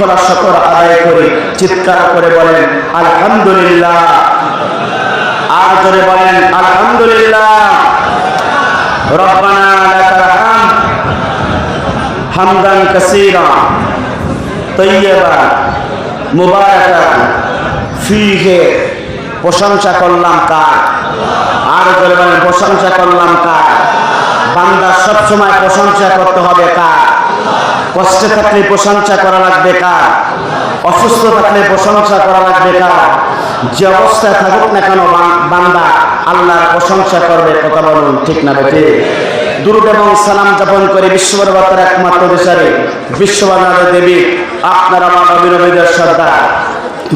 খোলা শকর আদায় করি চিৎকার করে বলেন, আলহামদুলিল্লাহ। আর করে বলেন, আলহামদুলিল্লাহ। রব্বানা লাকাল হামদ হামদান কাসীরা। ফিহে। প্রশংসা করলাম কার? আর বলেন, প্রশংসা করলাম কার? বান্দা সবসময় প্রশংসা করতে হবে কার? কষ্টে থাকলে প্রশংসা করা লাগবে কার? অসুস্থ থাকলে প্রশংসা করা লাগবে কার? যে অবস্থায় থাকুক না কেন বান- বান্দা, আল্লাহর প্রশংসা করবে, কথা বলুন ঠিক না বেটে দুরুদ এবং সালাম যাপন করে বিশ্ববরবাতার একমাত্র বিচারে বিশ্ববাদ দেবী, আপনারা আমার অবিনবীদের সর্দার।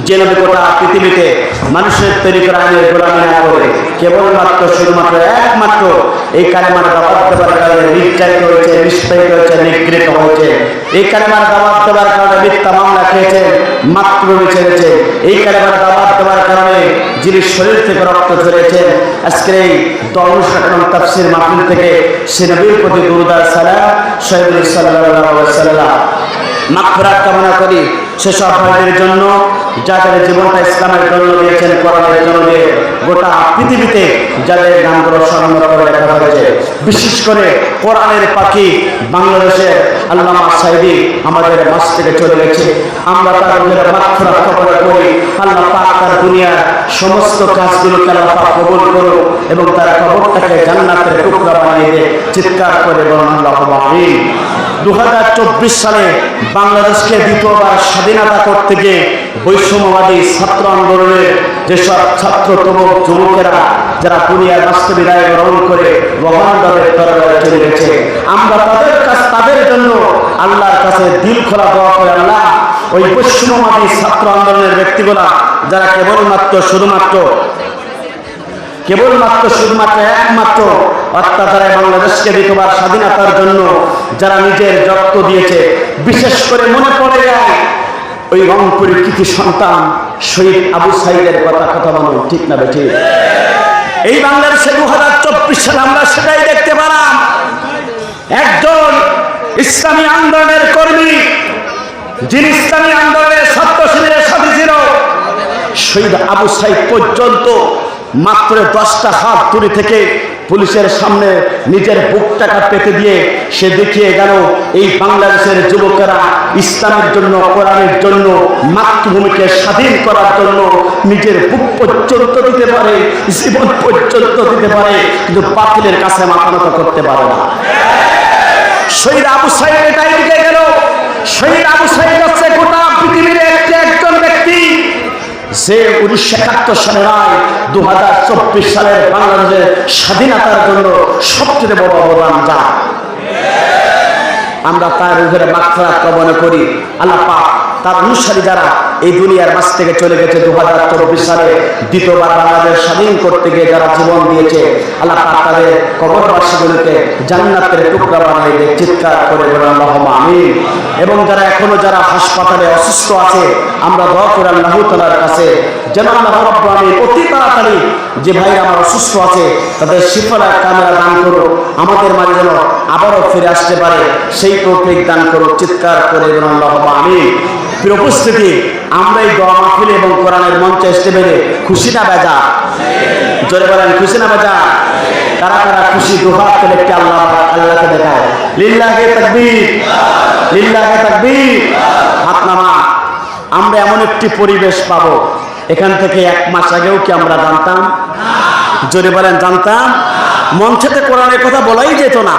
যে নবী গোটা পৃথিবীতে মানুষের তৈরি করা আইনের গোলামি না করে, কেবলমাত্র শুধুমাত্র একমাত্র এই কালেমার দাবাত দেওয়ার কারণে নির্যাতিত হয়েছে নিষ্পায়িত হয়েছে নিগৃহীত হয়েছে। এই কালেমার দাবাত দেওয়ার কারণে মিথ্যা মামলা খেয়েছে মাতৃভূমি ছেড়েছে এই কালেমার দাবাত দেওয়ার কারণে যিনি শরীর থেকে রক্ত ঝরেছেন আজকের এই দশ তাফসির মাহফিল থেকে সে নবীর প্রতি দুরুদার সালাম শহীদুল সাল্লাহ সাল্লাম মাগফিরাত কামনা করি সেসব ভাইদের জন্য। যাদের জীবনটা ইসলামের জন্য দিয়েছেন, কোরআনের জন্য দিয়ে গোটা পৃথিবীতে যাদের নামগুলো স্মরণ করে রাখা হয়েছে বিশেষ করে কোরআনের পাখি বাংলাদেশের আল্লামা সাইদি আমাদের মাস থেকে চলে গেছে। আমরা তার মধ্যে মাগফিরাত কামনা করি, আল্লাহ পাক তার দুনিয়ার সমস্ত কাজগুলোকে আল্লাহ পাক কবুল করুন এবং তার কবরটাকে জান্নাতের টুকরা বানিয়ে দিয়ে চিৎকার করে বলুন আল্লাহ আমিন। দু সালে বাংলাদেশকে দ্বিতীয়বার স্বাধীনতা করতে গিয়ে বৈষম্যবাদী ছাত্র আন্দোলনের যেসব ছাত্র তরুণ যুবকেরা, যারা দুনিয়ার রাষ্ট্র বিদায় গ্রহণ করে ভগবানদের দরবারে চলে গেছে, আমরা তাদের কাছ, তাদের জন্য আল্লাহর কাছে দিল খোলা দোয়া করে আল্লাহ, ওই বৈষম্যবাদী ছাত্র আন্দোলনের ব্যক্তিগুলা, যারা কেবলমাত্র শুধুমাত্র কেবলমাত্র শুধুমাত্র একমাত্র অত্যাচারে বাংলাদেশকে দ্বিতীয়বার স্বাধীনতার জন্য, যারা নিজের রক্ত দিয়েছে, বিশেষ করে মনে পড়ে যায় ওই রংপুরের কৃতি সন্তান শহীদ আবু সাইদের কথা কথা বলুন ঠিক না বেঠি? এই বাংলাদেশে দু হাজার চব্বিশ সালে আমরা সেটাই দেখতে পেলাম। একজন ইসলামী আন্দোলনের কর্মী, যিনি ইসলামী আন্দোলনের ছাত্র শিবিরের সাথে ছিল, শহীদ আবু সাইদ পর্যন্ত মাত্র দশটা হাত দূরে থেকে পুলিশের সামনে নিজের বুকটাকা পেতে দিয়ে সে দেখিয়ে গেল, এই বাংলাদেশের যুবকেরা ইসলামের জন্য, কোরআনের জন্য, মাতৃভূমিকে স্বাধীন করার জন্য নিজের বুক পর্যন্ত দিতে পারে, জীবন পর্যন্ত দিতে পারে, কিন্তু বাতিলের কাছে মাথা নত করতে পারে না। শহীদ আবু সাইদ এটাই দিকে গেল, শহীদ আবু সাইদ হচ্ছে গোটা পৃথিবীর একটি একজন ব্যক্তি যে উনিশশো একাত্তর সালে নয় দু হাজার চব্বিশ সালের বাংলাদেশের স্বাধীনতার জন্য সবচেয়ে বড় অবদান যা আমরা তার উপরে মাত্রা কামনা করি। আল্লাহ তার অনুসারী যারা এই দুনিয়ার মাছ থেকে চলে গেছে দু হাজার চব্বিশ সালে, দ্বিতীয়বার বাংলাদেশ স্বাধীন করতে গিয়ে যারা জীবন দিয়েছে, আল্লাহ তাদের কবরবাসীগুলোকে জান্নাতের টুকরা বানিয়ে চিৎকার করে বলে আল্লাহ আমিন। এবং যারা এখনও যারা হাসপাতালে অসুস্থ আছে, আমরা দোয়া করে আল্লাহ তালার কাছে, যেন আল্লাহ রব্বুল আমিন অতি তাড়াতাড়ি যে ভাই আমার অসুস্থ আছে, তাদের শিফলা কামেরা দান করো আমাদের মাঝে যেন আবারও ফিরে আসতে পারে, সেই তৌফিক দান করো চিৎকার করে বলুন আল্লাহ প্রিয় উপস্থিতি আমরা এই দোয়া মাহফিল এবং কোরআনের মঞ্চে আসতে পেরে খুশি না বেজা। জোরে বলেন, খুশি না বেজা? তারা তারা খুশি দুহাত করে একটি আল্লাহ, আল্লাহকে দেখায়? লিল্লাহে তাকবীর লিল্লাহে তাকবীর। হাত নামা। আমরা এমন একটি পরিবেশ পাবো, এখান থেকে এক মাস আগেও কি আমরা জানতাম? জোরে বলেন, জানতাম? মঞ্চেতে কোরআনের কথা বলাই যেত না।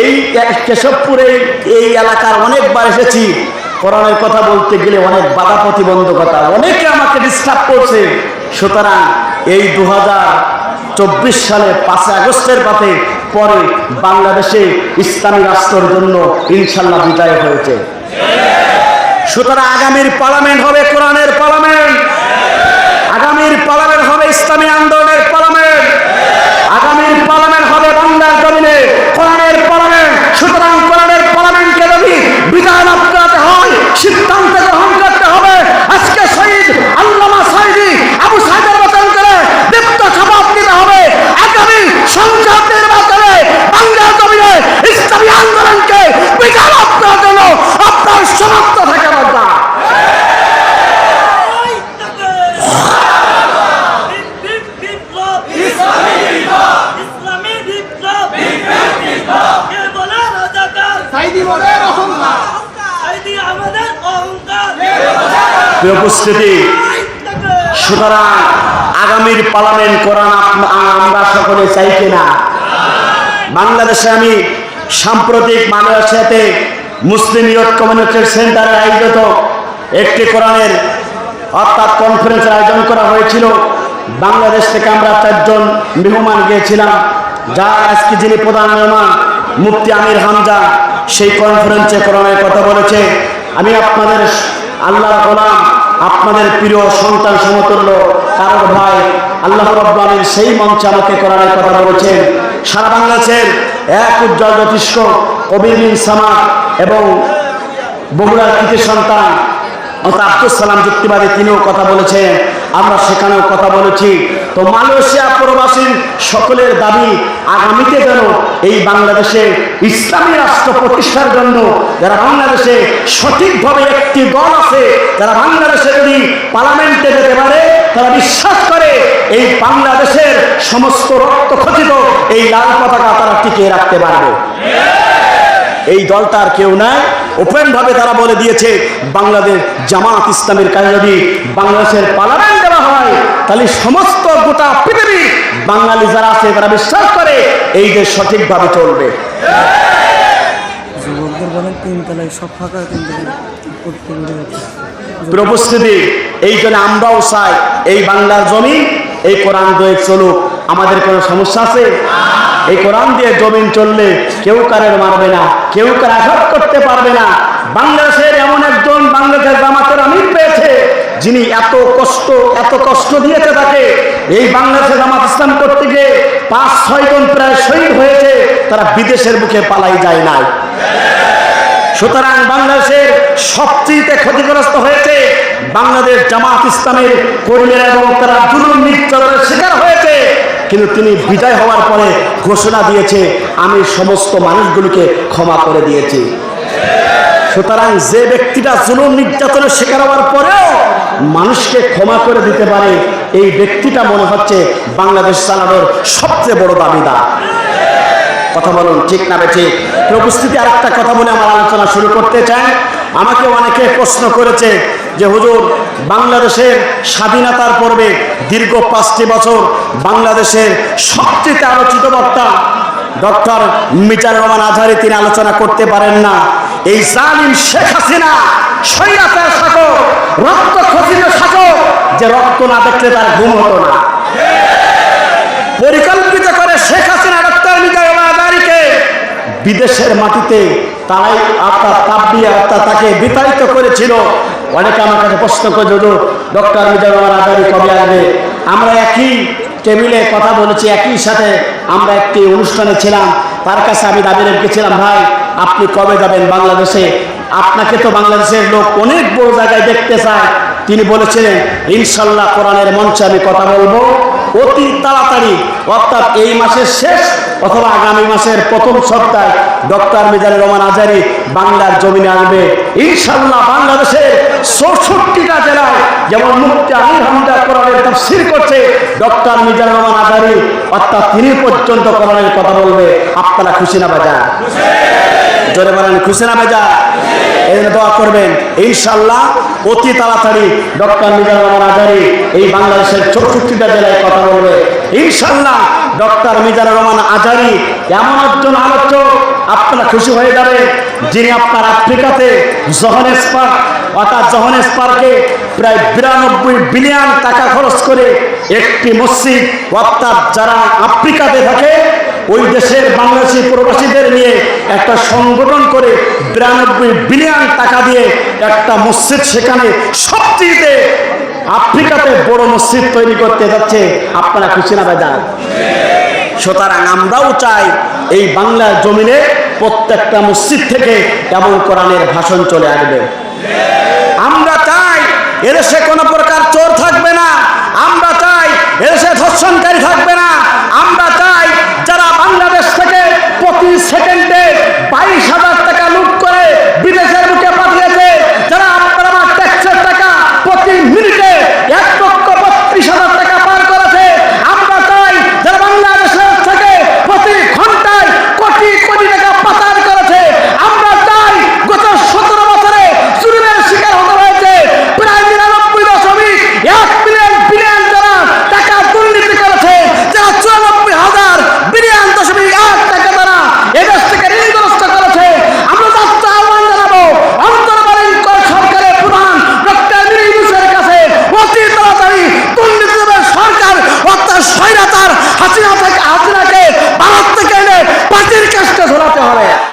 এই কেশবপুরে এই এলাকার অনেকবার এসেছি। কোরআনের কথা বলতে গেলে অনেক বাধা প্রতিবন্ধকতা, অনেকে আমাকে ডিস্টার্ব করছে। সুতরাং এই দু চব্বিশ সালে পাঁচই আগস্টের পাতে পরে বাংলাদেশে ইসলামী রাষ্ট্রের জন্য ইনশাল্লাহ বিদায় হয়েছে। সুতরাং আগামীর পার্লামেন্ট হবে কোরআনের পার্লামেন্ট। আগামীর পার্লামেন্ট হবে ইসলামী আন্দোলনের পার্লামেন্ট। আগামীর পার্লামেন্ট হবে বাংলার জমিনে কোরআনের পার্লামেন্ট সুতরাং কোরআনের পার্লামেন্টকে যদি বিধান আপনাতে হয় সিদ্ধান্ত গ্রহণ করতে হবে আজকে শহীদ আল্লামা সাইদি আবু সাইদের মতন করে দীপ্ত জবাব দিতে হবে আগামী সংসদ নির্বাচনে বাংলার জমিনে ইসলামী আন্দোলনকে বিধান আপনার জন্য আপনার সমাপ্ত থাকে প্রিয় উপস্থিতি, সুতরাং আগামীর পার্লামেন্ট করান আমরা সকলে চাই কিনা? বাংলাদেশে আমি সাম্প্রতিক মালয়েশিয়াতে মুসলিম ইয়ত কমিউনিটি সেন্টারে আয়োজিত একটি কোরআনের অর্থাৎ কনফারেন্সের আয়োজন করা হয়েছিল। বাংলাদেশ থেকে আমরা চারজন মেহমান গিয়েছিলাম যা আজকে যিনি প্রধান মেহমান, মুফতি আমির হামজা, সেই কনফারেন্সে কোরআনের কথা বলেছে। আমি আপনাদের আল্লাহ আপনাদের প্রিয় সন্তান সমতুল্য কারোর ভাই, আল্লাহ রব্বানের সেই মঞ্চে আমাকে করার কথা বলেছেন। সারা বাংলাদেশের এক উজ্জ্বল জ্যোতিষ্ক কবির সামা এবং বগুড়ার কৃতি সন্তান আব্দুল সালাম যুক্তিবাদী তিনিও কথা বলেছেন আমরা সেখানেও কথা বলেছি। তো মালয়েশিয়া প্রবাসীর সকলের দাবি, আগামীতে যেন এই বাংলাদেশে ইসলামী রাষ্ট্র প্রতিষ্ঠার জন্য যারা বাংলাদেশে সঠিকভাবে একটি দল আছে, যারা বাংলাদেশে যদি পার্লামেন্টে যেতে পারে, তারা বিশ্বাস করে এই বাংলাদেশের সমস্ত রক্ত খচিত এই লাল পতাকা তারা টিকিয়ে রাখতে পারবে। এই দলটা আর কেউ নাই। ওপেন ভাবে তারা বলে দিয়েছে বাংলাদেশ জামাত ইসলামের কাছে যদি বাংলাদেশের পার্লামেন্ট দেওয়া হয় তাহলে সমস্ত গোটা পৃথিবী বাঙালি যারা আছে তারা বিশ্বাস করে এই দেশ সঠিকভাবে চলবে। যুবকদের বলেন তিনতলায় সব ফাঁকা এই জন্য আমরাও চাই এই বাংলার জমি এই কোরআন দিয়ে চলুক। আমাদের কোনো সমস্যা আছে? এই কোরআন দিয়ে জমিন চললে কেউ কারের মারবে না। কেউ কার আঘাত করতে পারবে না। বাংলাদেশের এমন একজন বাংলাদেশের জামাতের আমির পেয়েছে, যিনি এত কষ্ট এত কষ্ট দিয়েছে তাকে। এই বাংলাদেশের জামাত ইসলাম করতে গিয়ে পাঁচ, ছয় জন প্রায় শহীদ হয়েছে, তারা বিদেশের মুখে পালাই যায় নাই। সুতরাং বাংলাদেশের সবচেয়ে ক্ষতিগ্রস্ত হয়েছে বাংলাদেশ জামাত ইসলামের কর্মীরা এবং তারা জুলুম নির্যাতনের শিকার হয়েছে। কিন্তু তিনি বিজয় হওয়ার পরে ঘোষণা দিয়েছে, আমি সমস্ত মানুষগুলোকে ক্ষমা করে দিয়েছি। সুতরাং যে ব্যক্তিটা জুলুম নির্যাতনের শিকার হওয়ার পরেও মানুষকে ক্ষমা করে দিতে পারে, এই ব্যক্তিটা মনে হচ্ছে বাংলাদেশ চালানোর সবচেয়ে বড় দাবিদার। কথা বলুন, ঠিক না ঠিক উপস্থিতি আরেকটা কথা বলে আমার আলোচনা শুরু করতে চাই। আমাকে অনেকে প্রশ্ন করেছে যে হুজুর, বাংলাদেশের স্বাধীনতার পর্বে দীর্ঘ পাঁচটি বছর বাংলাদেশের সবচেয়ে আলোচিত বক্তা ডক্টর মিজান রহমান আজহারি, তিনি আলোচনা করতে পারেন না। এই জালিম শেখ হাসিনা, স্বৈরাচার শাসক রক্ত খচিত শাসক যে রক্ত না দেখলে তার ঘুম হতো না। পরিকল্পিত করে শেখ হাসিনা, ডক্টর মিজানুর আজারিকে বিদেশের মাটিতে তারাই আপনার তাপ দিয়ে অর্থাৎ তাকে বিতাড়িত করেছিল। অনেকে আমার কাছে প্রশ্ন করে যদি ডক্টর মিজানুর আজারি কবে আসবে? আমরা একই টেবিলে কথা বলেছি, একই সাথে আমরা একটি অনুষ্ঠানে ছিলাম। তার কাছে আমি দাবি রেখেছিলাম, ভাই, আপনি কবে যাবেন বাংলাদেশে? আপনাকে তো বাংলাদেশের লোক অনেক বড় জায়গায় দেখতে চায়। তিনি বলেছিলেন ইনশাল্লাহ কোরআনের মঞ্চে আমি কথা বলব অতি তাড়াতাড়ি। অর্থাৎ এই মাসের শেষ অথবা আগামী মাসের প্রথম সপ্তাহে ডক্টর মিজানুর রহমান আজারি বাংলার জমিনে আসবে। ইনশাল্লাহ বাংলাদেশের চৌষট্টিটা জেলায় যেমন মুক্তি আমির হামদা কোরআনের করছে, ডক্টর মিজানুর রহমান আজারি, অর্থাৎ তিনি পর্যন্ত কোরআনের কথা বলবে। আপনারা খুশি না বাজার জোরে বলেন, খুশি না বেজা? এই দোয়া করবেন। ইনশাল্লাহ অতি তাড়াতাড়ি ডক্টর মিজানুর রহমান আজারি এই বাংলাদেশের চৌষট্টিটা জেলায় কথা বলবে। ইনশাল্লাহ ডক্টর মিজানুর রহমান আজারি, এমন একজন আলোচক, আপনারা খুশি হয়ে যাবে যিনি আপনার আফ্রিকাতে জহনেস পার্ক অর্থাৎ জহনেস পার্কে প্রায় বিরানব্বই বিলিয়ন টাকা খরচ করে একটি মসজিদ, অর্থাৎ যারা আফ্রিকাতে থাকে, ওই দেশের বাংলাদেশি প্রবাসীদের নিয়ে একটা সংগঠন করে বিরানব্বই বিলিয়ন টাকা দিয়ে একটা মসজিদ সেখানে সবচেয়ে আফ্রিকাতে বড় মসজিদ তৈরি করতে যাচ্ছে, আপনারা খুশি না বেজার? সুতরাং আমরাও চাই এই বাংলার জমিনে প্রত্যেকটা মসজিদ থেকে এমন কোরআনের ভাষণ চলে আসবে। আমরা চাই এদেশে কোনো প্রকার চোর থাকবে না, আমরা চাই এদেশে ধর্ষণকারী থাকবে না